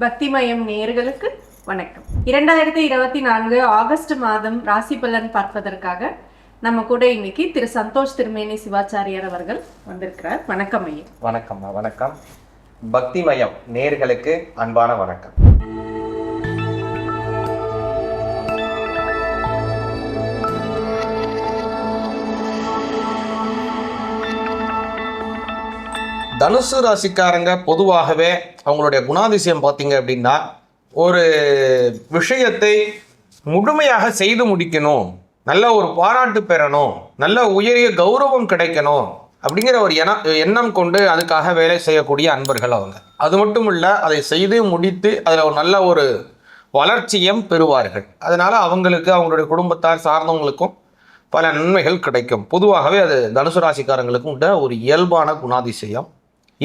பக்திமயம் நேயர்களுக்கு வணக்கம். இரண்டாயிரத்தி இருபத்தி நான்கு ஆகஸ்ட் மாதம் ராசி பலன் பார்ப்பதற்காக நம்ம கூட இன்னைக்கு திரு சந்தோஷ் திருமேனி சிவாச்சாரியார் அவர்கள் வந்திருக்கிறார். வணக்கம் ஐயா. வணக்கம்மா வணக்கம். பக்திமயம் நேர்களுக்கு அன்பான வணக்கம். தனுசு ராசிக்காரங்க பொதுவாகவே அவங்களுடைய குணாதிசயம் பார்த்தீங்க அப்படின்னா ஒரு விஷயத்தை முழுமையாக செய்து முடிக்கணும் நல்ல ஒரு பாராட்டு பெறணும் நல்ல உயரிய கௌரவம் கிடைக்கணும் அப்படிங்கிற ஒரு என எண்ணம் கொண்டு அதுக்காக வேலை செய்யக்கூடிய அன்பர்கள் அவங்க. அது மட்டும் இல்லை அதை செய்து முடித்து அதில் ஒரு நல்ல ஒரு வளர்ச்சியும் பெறுவார்கள். அதனால் அவங்களுக்கு அவங்களுடைய குடும்பத்தார் சார்ந்தவங்களுக்கும் பல நன்மைகள் கிடைக்கும். பொதுவாகவே அது தனுசு ராசிக்காரங்களுக்கும் உள்ள ஒரு இயல்பான குணாதிசயம்.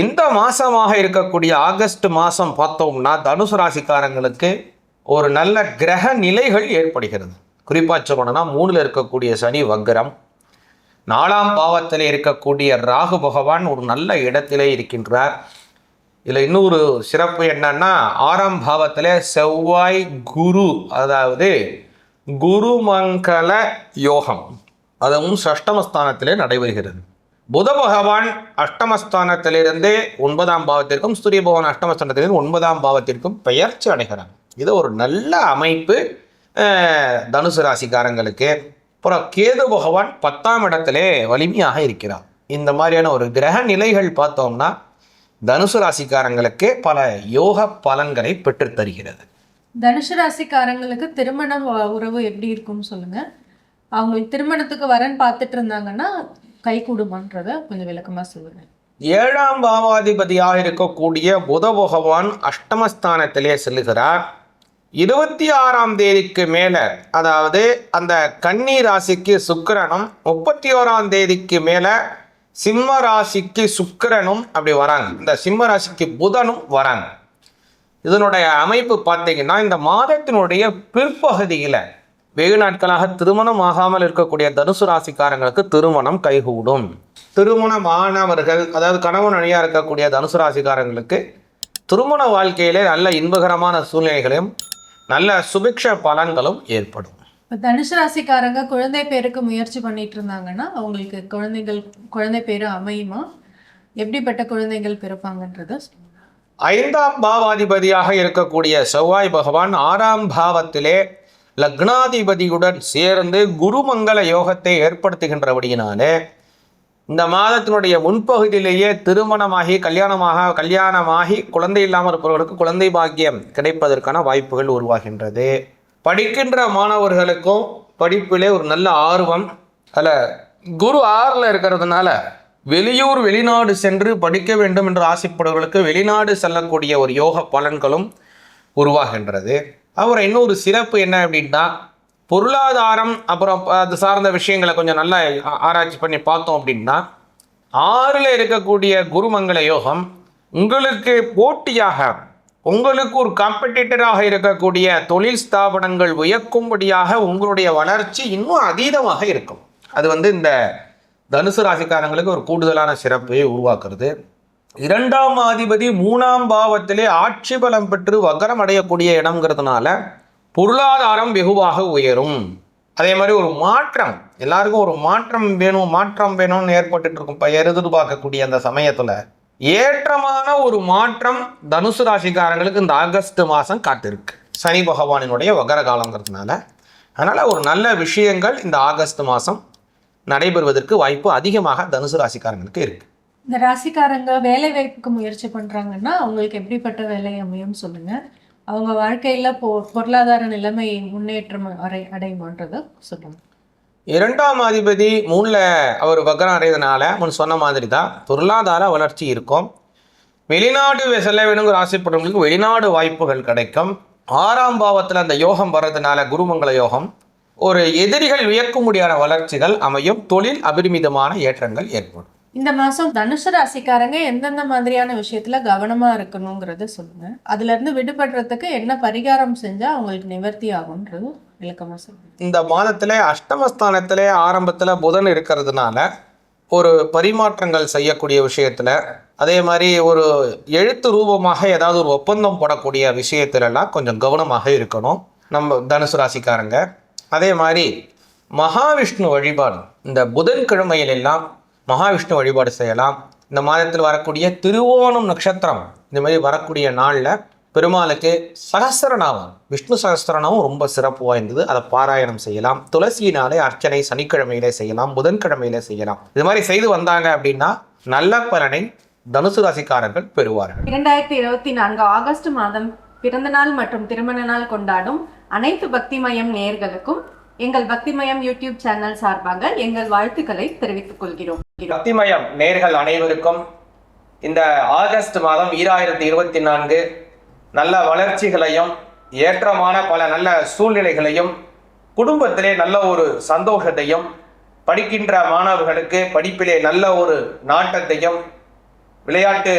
இந்த மாசமாக இருக்கக்கூடிய ஆகஸ்ட் மாதம் பார்த்தோம்னா தனுசு ராசிக்காரங்களுக்கு ஒரு நல்ல கிரக நிலைகள் ஏற்படுகிறது. குறிப்பாக சொல்லணும்னா மூணில் இருக்கக்கூடிய சனி வக்ரம் நாலாம் பாவத்தில் இருக்கக்கூடிய ராகு பகவான் ஒரு நல்ல இடத்திலே இருக்கின்றார். இதில் இன்னொரு சிறப்பு என்னன்னா ஆறாம் பாவத்தில் செவ்வாய் குரு அதாவது குருமங்கல யோகம் அதுவும் சஷ்டமஸ்தானத்திலே நடைபெறுகிறது. புத பகவான் அஷ்டமஸ்தானத்திலிருந்து ஒன்பதாம் பாவத்திற்கும் சூரிய பகவான் அஷ்டமஸ்தானத்திலிருந்து ஒன்பதாம் பாவத்திற்கும் பெயர்ச்சி அடைகிறார். இது ஒரு நல்ல அமைப்பு தனுசு ராசிக்காரங்களுக்கு. அப்புறம் கேது பகவான் பத்தாம் இடத்திலே வலிமையாக இருக்கிறார். இந்த மாதிரியான ஒரு கிரக நிலைகள் பார்த்தோம்னா தனுசு ராசிக்காரங்களுக்கு பல யோக பலன்களை பெற்று தருகிறது. தனுஷு ராசிக்காரங்களுக்கு திருமண உறவு எப்படி இருக்கும்னு சொல்லுங்க. அவங்களுக்கு திருமணத்துக்கு வரன் பார்த்துட்டு இருந்தாங்கன்னா கை கொஞ்சம் விளக்கமா சொல்லுங்க. ஏழாம் பாவாதிபதியாக இருக்கக்கூடிய புத பகவான் அஷ்டமஸ்தானத்திலே செல்லுகிறார். இருபத்தி ஆறாம் தேதிக்கு மேலே அதாவது அந்த கன்னி ராசிக்கு சுக்கிரனும் முப்பத்தி ஓராம் தேதிக்கு மேலே சிம்ம ராசிக்கு சுக்கிரனும் அப்படி வராங்க. இந்த சிம்ம ராசிக்கு புதனும் வராங்க. இதனுடைய அமைப்பு பார்த்தீங்கன்னா இந்த மாதத்தினுடைய பிற்பகுதியில் வெகு நாட்களாக திருமணம் ஆகாமல் இருக்கக்கூடிய தனுசு ராசிக்காரங்களுக்கு திருமணம் கைகூடும். திருமணமானவர்கள் அதாவது கணவன் அணியாக இருக்கக்கூடிய தனுசு ராசிக்காரங்களுக்கு திருமண வாழ்க்கையிலே நல்ல இன்பகரமான சூழ்நிலைகளும் நல்ல சுபிக்ஷ பலன்களும் ஏற்படும். தனுஷு ராசிக்காரங்க குழந்தை பேருக்கு முயற்சி பண்ணிட்டு இருந்தாங்கன்னா அவங்களுக்கு குழந்தைகள் குழந்தை பேரு அமையுமா? எப்படிப்பட்ட குழந்தைகள் பிறப்பாங்கன்றத. ஐந்தாம் பாவாதிபதியாக இருக்கக்கூடிய செவ்வாய் பகவான் ஆறாம் பாவத்திலே லக்னாதிபதியுடன் சேர்ந்து குருமங்கள யோகத்தை ஏற்படுத்துகின்றபடியினாலே இந்த மாதத்தினுடைய முன்பகுதியிலேயே திருமணமாகி கல்யாணமாக கல்யாணமாகி குழந்தை இல்லாமல் இருப்பவர்களுக்கு குழந்தை பாக்கியம் கிடைப்பதற்கான வாய்ப்புகள் உருவாகின்றது. படிக்கின்ற மாணவர்களுக்கும் படிப்பிலே ஒரு நல்ல ஆர்வம். அதில் குரு ஆறில் இருக்கிறதுனால வெளியூர் வெளிநாடு சென்று படிக்க வேண்டும் என்று ஆசைப்படுவர்களுக்கு வெளிநாடு செல்லக்கூடிய ஒரு யோக பலன்களும் உருவாகின்றது. அப்புறம் இன்னொரு சிறப்பு என்ன அப்படின்னா பொருளாதாரம் அப்புறம் அது சார்ந்த விஷயங்களை கொஞ்சம் நல்லா ஆராய்ச்சி பண்ணி பார்த்தோம் அப்படின்னா ஆறில் இருக்கக்கூடிய குருமங்கள யோகம் உங்களுக்கு போட்டியாக உங்களுக்கு ஒரு காம்படிட்டராக இருக்கக்கூடிய தொழில் ஸ்தாபனங்கள் உயர்க்கும்படியாக உங்களுடைய வளர்ச்சி இன்னும் அதீதமாக இருக்கும். அது வந்து இந்த தனுசு ராசிக்காரங்களுக்கு ஒரு கூடுதலான சிறப்பை உருவாக்குறது. இரண்டாம் அதிபதி மூணாம் பாவத்திலே ஆட்சி பலம் பெற்று வக்கரம் அடையக்கூடிய இடம்ங்கிறதுனால பொருளாதாரம் வெகுவாக உயரும். அதே மாதிரி ஒரு மாற்றம். எல்லாருக்கும் ஒரு மாற்றம் வேணும் மாற்றம் வேணும்னு ஏற்பட்டுட்டு இருக்கும். இப்போ எதிர்பார்க்கக்கூடிய அந்த சமயத்தில் ஏற்றமான ஒரு மாற்றம் தனுசு ராசிக்காரங்களுக்கு இந்த ஆகஸ்ட் மாதம் காத்திருக்கு. சனி பகவானினுடைய வகர காலங்கிறதுனால அதனால் ஒரு நல்ல விஷயங்கள் இந்த ஆகஸ்ட் மாதம் நடைபெறுவதற்கு வாய்ப்பு அதிகமாக தனுசு ராசிக்காரங்களுக்கு இருக்குது இந்த ராசிக்காரங்க வேலை வாய்ப்புக்கு முயற்சி பண்ணுறாங்கன்னா அவங்களுக்கு எப்படிப்பட்ட வேலை அமையும் சொல்லுங்க. அவங்க வாழ்க்கையில் பொ பொருளாதார நிலைமை முன்னேற்றம் அடை அடையுமான்றத சொல்லுங்க. இரண்டாம் அதிபதி மூணில் அவர் வக்கரம் அடைகிறதுனால முன் சொன்ன மாதிரி தான் பொருளாதார வளர்ச்சி இருக்கும். வெளிநாடு செல்ல வேணுங்கிற ஆசைப்படுறவங்களுக்கு வெளிநாடு வாய்ப்புகள் கிடைக்கும். ஆறாம் பாவத்தில் அந்த யோகம் வர்றதுனால குருமங்கல யோகம் ஒரு எதிரிகள் வியக்க முடியாத வளர்ச்சிகள் அமையும். தொழில் அபரிமிதமான ஏற்றங்கள் ஏற்படும். இந்த மாதம் தனுஷ ராசிக்காரங்க எந்தெந்த மாதிரியான விஷயத்துல கவனமா இருக்கணுங்கிறத சொல்லுங்க. அதுல இருந்து விடுபடுறதுக்கு என்ன பரிகாரம் செஞ்சா அவங்களுக்கு நிவர்த்தி ஆகும்ன்றது விளக்கமா சொல்லுங்க. இந்த மாதத்தில் அஷ்டமஸ்தானத்திலே ஆரம்பத்தில் புதன் இருக்கிறதுனால ஒரு பரிமாற்றங்கள் செய்யக்கூடிய விஷயத்துல அதே மாதிரி ஒரு எழுத்து ரூபமாக ஏதாவது ஒரு ஒப்பந்தம் போடக்கூடிய விஷயத்திலலாம் கொஞ்சம் கவனமாக இருக்கணும் நம்ம தனுசு ராசிக்காரங்க. அதே மாதிரி மகாவிஷ்ணு வழிபாடு இந்த புதன்கிழமையிலெல்லாம் மகாவிஷ்ணு வழிபாடு செய்யலாம். இந்த மாதத்தில் வரக்கூடிய திருவோணம் நட்சத்திரம் இந்த மாதிரி வரக்கூடிய நாளில் பெருமாளுக்கு சகசரநாமம் விஷ்ணு சகசரநாமம் ரொம்ப சிறப்பு வாய்ந்தது. அதை பாராயணம் செய்யலாம். துளசியினாலே அர்ச்சனை சனிக்கிழமையிலே செய்யலாம். புதன்கிழமையிலே செய்யலாம். இது மாதிரி செய்து வந்தாங்க அப்படின்னா நல்ல பலனை தனுசு ராசிக்காரர்கள் பெறுவார்கள். இரண்டாயிரத்தி இருபத்தி நான்கு ஆகஸ்ட் மாதம் பிறந்த நாள் மற்றும் திருமண நாள் கொண்டாடும் அனைத்து பக்தி மயம் நேயர்களுக்கும் எங்கள் பக்தி மயம் யூடியூப் சேனல் சார்பாக எங்கள் வாழ்த்துக்களை தெரிவித்துக் கொள்கிறோம். சக்திமயம் நேர்கள் அனைவருக்கும் இந்த ஆகஸ்ட் மாதம் ஈராயிரத்தி இருபத்தி நான்கு நல்ல வளர்ச்சிகளையும் ஏற்றமான பல நல்ல சூழ்நிலைகளையும் குடும்பத்திலே நல்ல ஒரு சந்தோஷத்தையும் படிக்கின்ற மாணவர்களுக்கு படிப்பிலே நல்ல ஒரு நாட்டத்தையும் விளையாட்டு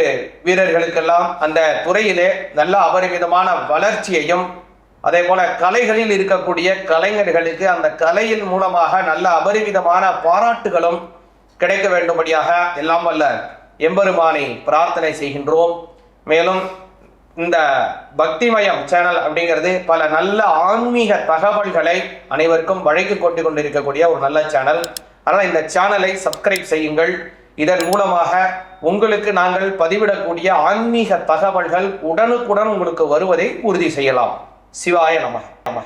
வீரர்களுக்கெல்லாம் அந்த துறையிலே நல்ல அபரிமிதமான வளர்ச்சியையும் அதே போல கலைகளில் இருக்கக்கூடிய கலைஞர்களுக்கு அந்த கலையின் மூலமாக நல்ல அபரிமிதமான பாராட்டுகளும் கிடைக்க வேண்டும்படியாக எல்லாம் வல்ல எம்பெருமானை பிரார்த்தனை செய்கின்றோம். மேலும் இந்த பக்திமயம் சேனல் அப்படிங்கிறது பல நல்ல ஆன்மீக தகவல்களை அனைவருக்கும் வழங்கி கொண்டு கொண்டிருக்கக்கூடிய ஒரு நல்ல சேனல். அதனால் இந்த சேனலை சப்ஸ்கிரைப் செய்யுங்கள். இதன் மூலமாக உங்களுக்கு நாங்கள் பதிவிடக்கூடிய ஆன்மீக தகவல்கள் உடனுக்குடன் உங்களுக்கு வருவதை உறுதி செய்யலாம். சிவாய நம நம